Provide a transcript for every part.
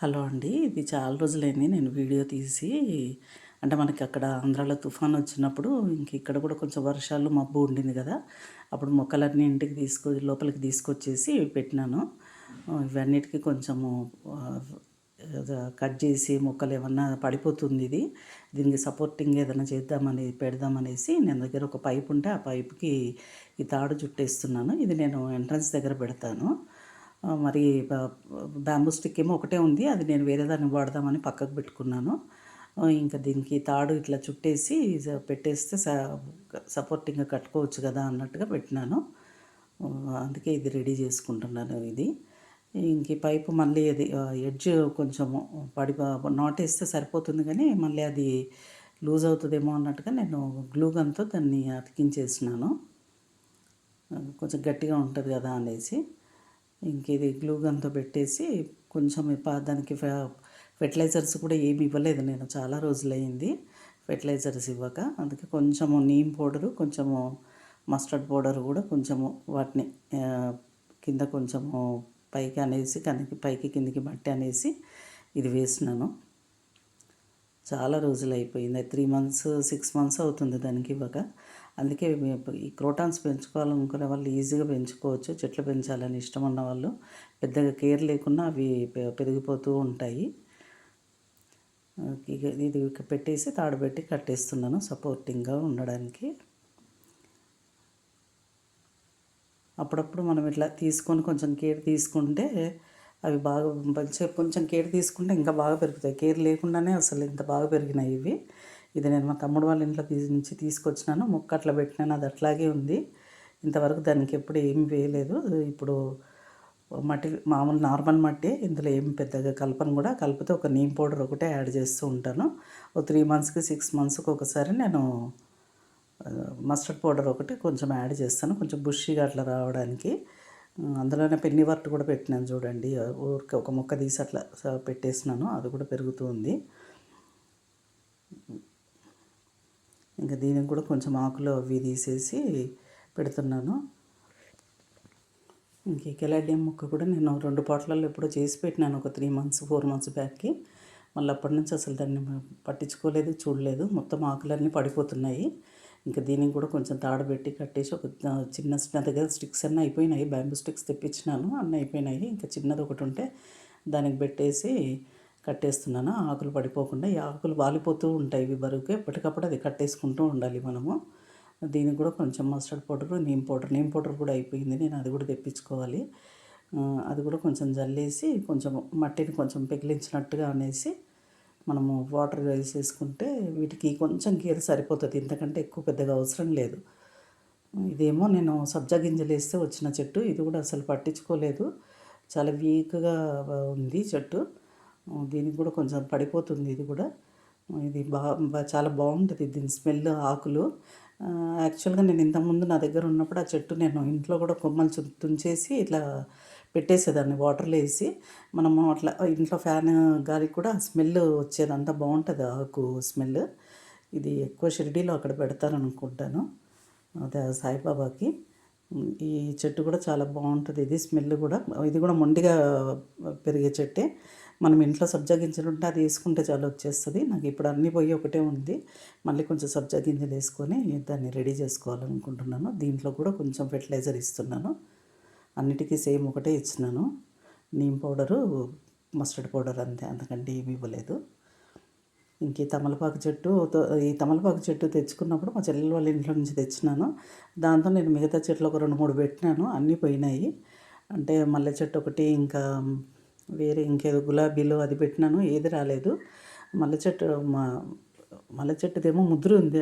Hello అండి. ఇది చాలా రోజులైంది నేను వీడియో తీసి అంటే మనకి అక్కడ ఆంధ్రాలో తుఫాన్ వచ్చినప్పుడు ఇంక ఇక్కడ కూడా కొంచెం వర్షాలు మబ్బు ఉండింది కదా. అప్పుడు మొక్కలన్నీ ఇంటికి తీసుకు లోపలికి తీసుకొచ్చేసి పెట్టినాను. ఇవన్నిటికీ కొంచెము కట్ చేసి మొక్కలు ఏమన్నా పడిపోతుంది ఇది. దీనికి సపోర్టింగ్ ఏదైనా చేద్దామని పెడదామనేసి నేను దగ్గర ఒక పైప్ ఉంటే ఆ పైప్కి ఈ తాడు చుట్టేస్తున్నాను. ఇది నేను ఎంట్రన్స్ దగ్గర పెడతాను. మరి బ్యాంబూ స్టిక్ ఏమో ఒకటే ఉంది. అది నేను వేరే దాన్ని వాడదామని పక్కకు పెట్టుకున్నాను. ఇంకా దీనికి తాడు ఇట్లా చుట్టేసి పెట్టేస్తే సపోర్టింగ్గా కట్టుకోవచ్చు కదా అన్నట్టుగా పెట్టినాను. అందుకే ఇది రెడీ చేసుకుంటున్నాను ఇది. ఇంక పైపు మళ్ళీ అది ఎడ్జ్ కొంచెము పడి నాటేస్తే సరిపోతుంది కానీ మళ్ళీ అది లూజ్ అవుతుందేమో అన్నట్టుగా నేను గ్లూ గన్తో దాన్ని అతికించేసినాను. కొంచెం గట్టిగా ఉంటుంది కదా అనేసి. ఇంక ఇది గ్లూ గన్తో పెట్టేసి కొంచెం దానికి ఫెర్టిలైజర్స్ కూడా ఏమి ఇవ్వలేదు నేను. చాలా రోజులైంది ఫెర్టిలైజర్స్ ఇవ్వక. అందుకే కొంచెము నీమ్ పౌడరు కొంచెము మస్టర్డ్ పౌడర్ కూడా కొంచెము వాటిని కింద కొంచెము పైకి అనేసి కనికి పైకి కిందికి మట్టి అనేసి ఇది వేసినాను. చాలా రోజులు అయిపోయింది త్రీ మంత్స్ సిక్స్ మంత్స్ అవుతుంది దానికి ఇవ్వక. అందుకే ఈ క్రోటాన్స్ పెంచుకోవాలనుకునే వాళ్ళు ఈజీగా పెంచుకోవచ్చు. చెట్లు పెంచాలని ఇష్టం ఉన్న వాళ్ళు పెద్దగా కేర్ లేకుండా అవి పెరిగిపోతూ ఉంటాయి. ఇది ఇక పెట్టేసి తాడు పెట్టి కట్టేస్తున్నాను సపోర్టింగ్గా ఉండడానికి. అప్పుడప్పుడు మనం ఇట్లా తీసుకొని కొంచెం కేర్ తీసుకుంటే అవి బాగా కొంచెం కేర్ తీసుకుంటే ఇంకా బాగా పెరుగుతాయి. కేర్ లేకుండానే అసలు ఇంత బాగా పెరిగినాయి ఇవి. ఇది నేను మా తమ్ముడు వాళ్ళ ఇంట్లో తీసి నుంచి తీసుకొచ్చినాను. మొక్క అట్లా పెట్టినాను. అది అట్లాగే ఉంది. ఇంతవరకు దానికి ఎప్పుడు ఏం వేయలేదు. ఇప్పుడు మట్టి మామూలు నార్మల్ మట్టి. ఇందులో ఏం పెద్దగా కలపను కూడా. కలిపితే ఒక నీమ్ పౌడర్ ఒకటే యాడ్ చేస్తూ ఉంటాను. ఒక త్రీ మంత్స్కి సిక్స్ మంత్స్కి ఒకసారి నేను మస్టర్డ్ పౌడర్ ఒకటి కొంచెం యాడ్ చేస్తాను. కొంచెం బుషిగా అట్లా రావడానికి. అందులోనే పెన్ని వర్ట్ కూడా పెట్టినాను చూడండి. ఊరికి ఒక మొక్క తీసి అట్లా పెట్టేసినాను. అది కూడా పెరుగుతూ ఉంది. ఇంకా దీనికి కూడా కొంచెం ఆకులు అవి తీసేసి పెడుతున్నాను. ఇంక ఈ కెలాడియం మొక్క కూడా నేను రెండు పాటలలో ఎప్పుడో చేసి పెట్టినాను ఒక త్రీ మంత్స్ ఫోర్ మంత్స్ బ్యాక్కి. మళ్ళీ అప్పటి నుంచి అసలు దాన్ని పట్టించుకోలేదు చూడలేదు. మొత్తం ఆకులన్నీ పడిపోతున్నాయి. ఇంకా దీనికి కూడా కొంచెం తాడు పెట్టి కట్టేసి ఒక చిన్న చిన్న దగ్గర స్టిక్స్ అన్నీ అయిపోయినాయి. బ్యాంబూ స్టిక్స్ తెప్పించినాను అన్నీ అయిపోయినాయి. ఇంకా చిన్నది ఒకటి ఉంటే దానికి పెట్టేసి కట్టేస్తున్నాను. ఆకులు పడిపోకుండా ఈ ఆకులు వాలిపోతూ ఉంటాయి. ఇవి బరువుకి ఎప్పటికప్పుడు అది కట్టేసుకుంటూ ఉండాలి మనము. దీనికి కూడా కొంచెం mustard powder neem powder neem powder కూడా అయిపోయింది. నేను అది కూడా తెప్పించుకోవాలి. అది కూడా కొంచెం జల్లేసి కొంచెం మట్టిని కొంచెం పెగిలించినట్టుగా అనేసి మనము వాటర్ వేసేసుకుంటే వీటికి కొంచెం కేర్ సరిపోతుంది. ఇంతకంటే ఎక్కువ పెద్దగా అవసరం లేదు. ఇదేమో నేను సబ్జా గింజలు వేస్తే వచ్చిన చెట్టు. ఇది కూడా అసలు పట్టించుకోలేదు. చాలా వీక్గా ఉంది చెట్టు. దీనికి కూడా కొంచెం పడిపోతుంది ఇది కూడా. ఇది బాగా బా- చాలా బాగుంటుంది దీని స్మెల్ ఆకులు. యాక్చువల్గా నేను ఇంతకుముందు నా దగ్గర ఉన్నప్పుడు ఆ చెట్టు నేను ఇంట్లో కూడా కొమ్మలు తుంచేసి ఇట్లా పెట్టేసేదాన్ని వాటర్లో వేసి. మనము అట్లా ఇంట్లో ఫ్యాన్ గాలికి కూడా స్మెల్ వచ్చేది అంతా బాగుంటుంది ఆకు స్మెల్. ఇది ఎక్కువ షిరిడీలో అక్కడ పెడతారనుకుంటాను అదే సాయిబాబాకి. ఈ చెట్టు కూడా చాలా బాగుంటుంది ఇది స్మెల్ కూడా. ఇది కూడా మొండిగా పెరిగే చెట్టే. మనం ఇంట్లో సబ్జా గింజలు ఉంటే అది వేసుకుంటే చాలా వచ్చేస్తుంది. నాకు ఇప్పుడు అన్నీ పోయి ఒకటే ఉంది. మళ్ళీ కొంచెం సబ్జా గింజలు వేసుకొని దాన్ని రెడీ చేసుకోవాలనుకుంటున్నాను. దీంట్లో కూడా కొంచెం ఫెర్టిలైజర్ ఇస్తున్నాను. అన్నిటికీ సేమ్ ఒకటే ఇచ్చినాను. నీమ్ పౌడరు మస్టర్డ్ పౌడర్ అంతే అంతకంటే ఏమి ఇవ్వలేదు. ఇంక ఈ తమలపాకు చెట్టు ఈ తమలపాకు చెట్టు తెచ్చుకున్నప్పుడు మా చెల్లెల వాళ్ళ ఇంట్లో నుంచి తెచ్చినాను. దాంతో నేను మిగతా చెట్లు ఒక రెండు మూడు పెట్టినాను. అన్నీ పోయినాయి. అంటే మల్లె చెట్టు ఒకటి ఇంకా వేరే ఇంకేదో గులాబీలో అది పెట్టినాను ఏది రాలేదు. మల్లె చెట్టు మా మల్లె చెట్టుదేమో ముదురు ఉంది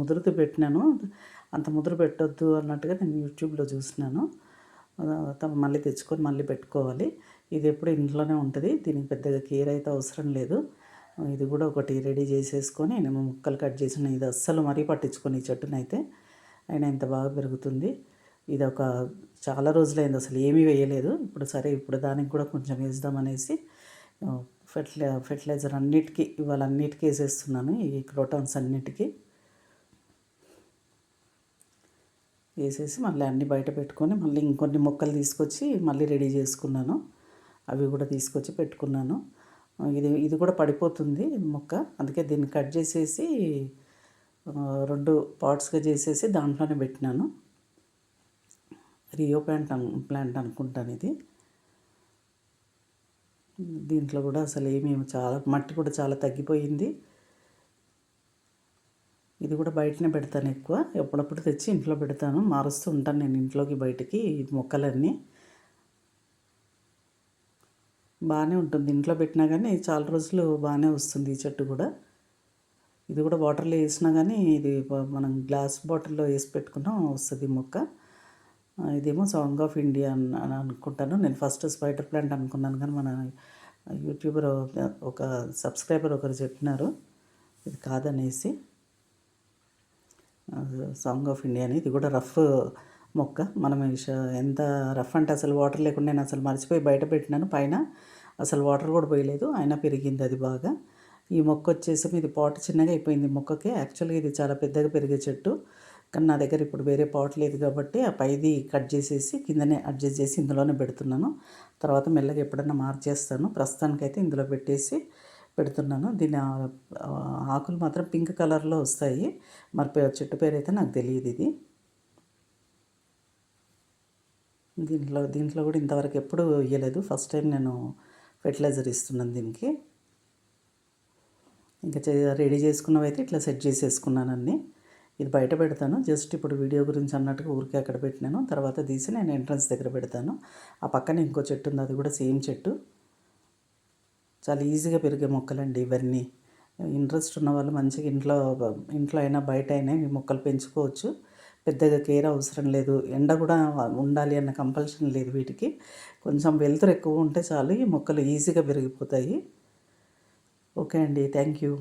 ముదురుతో పెట్టినాను. అంత ముదురు పెట్టొద్దు అన్నట్టుగా నేను యూట్యూబ్లో చూసినాను. తర్వాత మళ్ళీ తెచ్చుకొని మళ్ళీ పెట్టుకోవాలి. ఇది ఎప్పుడు ఇంట్లోనే ఉంటుంది దీనికి పెద్దగా కేర్ అయితే అవసరం లేదు. ఇది కూడా ఒకటి రెడీ చేసేసుకొని నేను ముక్కలు కట్ చేసిన ఇది అస్సలు మరీ పట్టించుకొని ఈ చెట్టునైతే. అయినా ఇంత బాగా పెరుగుతుంది. ఇది ఒక చాలా రోజులైంది అసలు ఏమీ వేయలేదు. ఇప్పుడు సరే ఇప్పుడు దానికి కూడా కొంచెం వేద్దామనేసి ఫెర్టిలై ఫెర్టిలైజర్ అన్నిటికీ ఇవాళ అన్నిటికీ వేసేస్తున్నాను ఈ క్రోటాన్స్ అన్నిటికీ. వేసేసి మళ్ళీ అన్నీ బయట పెట్టుకొని మళ్ళీ ఇంకొన్ని మొక్కలు తీసుకొచ్చి మళ్ళీ రెడీ చేసుకున్నాను. అవి కూడా తీసుకొచ్చి పెట్టుకున్నాను. ఇది ఇది కూడా పడిపోతుంది మొక్క. అందుకే దీన్ని కట్ చేసేసి రెండు పార్ట్స్గా చేసేసి దాంట్లోనే పెట్టినాను. రియో ప్లాంట్ ప్లాంట్ అనుకుంటాను ఇది దీంట్లో కూడా అసలు ఏమేమి చాలా మట్టి కూడా చాలా తగ్గిపోయింది. ఇది కూడా బయటనే పెడతాను ఎక్కువ. ఎప్పుడప్పుడు తెచ్చి ఇంట్లో పెడతాను. మారుస్తూ ఉంటాను నేను ఇంట్లోకి బయటికి మొక్కలన్నీ. బాగానే ఉంటుంది. ఇంట్లో పెట్టినా కానీ చాలా రోజులు బాగానే వస్తుంది ఈ చెట్టు కూడా. ఇది కూడా వాటర్లో వేసినా కానీ ఇది మనం గ్లాస్ బాటిల్లో వేసి పెట్టుకున్నా వస్తుంది మొక్క. ఇదేమో సాంగ్ ఆఫ్ ఇండియా అని అని అనుకుంటాను. నేను ఫస్ట్ స్పైడర్ ప్లాంట్ అనుకున్నాను కానీ మన యూట్యూబర్ ఒక సబ్స్క్రైబర్ ఒకరు చెప్పినారు ఇది కాదనేసి. సాంగ్ ఆఫ్ ఇండియా అని. ఇది కూడా రఫ్ మొక్క. మనం ఎంత రఫ్ అంటే అసలు వాటర్ లేకుండా నేను అసలు మర్చిపోయి బయట పెట్టినాను. పైన అసలు వాటర్ కూడా పోయలేదు. అయినా పెరిగింది అది బాగా. ఈ మొక్క వచ్చేసి ఇది పాటు చిన్నగా అయిపోయింది మొక్కకి. యాక్చువల్గా ఇది చాలా పెద్దగా పెరిగే చెట్టు. కానీ నా దగ్గర ఇప్పుడు వేరే పాట్ లేదు కాబట్టి ఆ పైది కట్ చేసేసి కిందనే అడ్జస్ట్ చేసి ఇందులోనే పెడుతున్నాను. తర్వాత మెల్లగా ఎప్పుడన్నా మార్చేస్తాను. ప్రస్తుతానికైతే ఇందులో పెట్టేసి పెడుతున్నాను. దీని ఆకులు మాత్రం పింక్ కలర్లో వస్తాయి. మరి చెట్టు పేరు అయితే నాకు తెలియదు ఇది. దీంట్లో దీంట్లో కూడా ఇంతవరకు ఎప్పుడు వేయలేదు ఫస్ట్ టైం నేను ఫెర్టిలైజర్ ఇస్తున్నాను దీనికి. ఇంకా రెడీ చేసుకున్నవి అయితే ఇట్లా సెట్ చేసేసుకున్నాను అన్నీ. ఇది బయట పెడతాను. జస్ట్ ఇప్పుడు వీడియో గురించి అన్నట్టుగా ఊరికే అక్కడ పెట్టినాను. తర్వాత తీసి నేను ఎంట్రన్స్ దగ్గర పెడతాను. ఆ పక్కన ఇంకో చెట్టు ఉంది. అది కూడా సేమ్ చెట్టు. చాలా ఈజీగా పెరిగే మొక్కలండి ఇవన్నీ. ఇంట్రెస్ట్ ఉన్న వాళ్ళు మంచిగా ఇంట్లో ఇంట్లో అయినా బయట అయినా ఈ మొక్కలు పెంచుకోవచ్చు. పెద్దగా కేర్ అవసరం లేదు. ఎండ కూడా ఉండాలి అన్న కంపల్షన్ లేదు వీటికి. కొంచెం వెలుతురు ఎక్కువ ఉంటే చాలు ఈ మొక్కలు ఈజీగా పెరిగిపోతాయి. ఓకే అండి. Thank you.